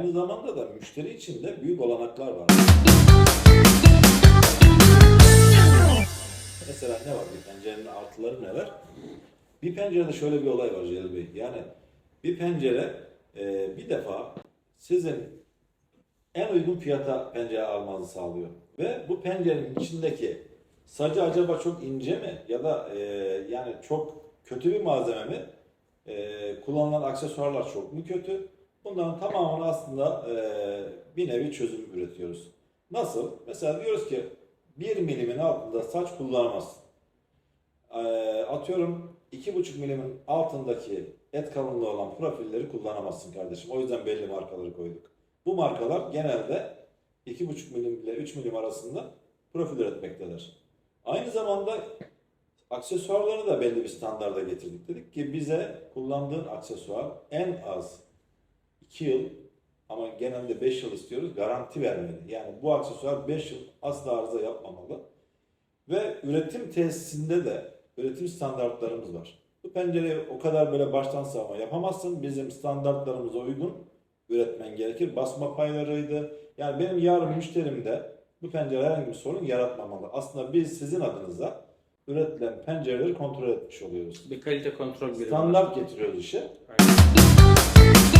Aynı zamanda da müşteri için de büyük olanaklar var. Mesela ne var bir pencerenin artıları neler? Bir pencerede şöyle bir olay var Celal Bey. Yani bir pencere e, bir defa sizin en uygun fiyata pencere almanızı sağlıyor. Ve bu pencerenin içindeki sacı acaba çok ince mi ya da e, yani çok kötü bir malzeme mi? E, kullanılan aksesuarlar çok mu kötü? Bunların tamamını aslında e, bir nevi çözüm üretiyoruz. Nasıl? Mesela diyoruz ki 1 milimin altında saç kullanamazsın. E, atıyorum 2,5 milimin altındaki et kalınlığı olan profilleri kullanamazsın kardeşim. O yüzden belli markaları koyduk. Bu markalar genelde 2,5 milim ile 3 milim arasında profil üretmektedir. Aynı zamanda aksesuarları da belli bir standarda getirdik. Dedik ki bize kullandığın aksesuar en az 2 yıl ama genelde 5 yıl istiyoruz garanti vermeli. Yani bu aksesuar 5 yıl asla arıza yapmamalı. Ve üretim tesisinde de üretim standartlarımız var. Bu pencereyi o kadar böyle baştan savma yapamazsın. Bizim standartlarımıza uygun üretmen gerekir. Basma paylarıydı. Yani benim yarın müşterim de bu pencere herhangi bir sorun yaratmamalı. Aslında biz sizin adınıza üretilen pencereleri kontrol etmiş oluyoruz. Bir kalite kontrol birimi. Standart getiriyoruz işe. Aynen.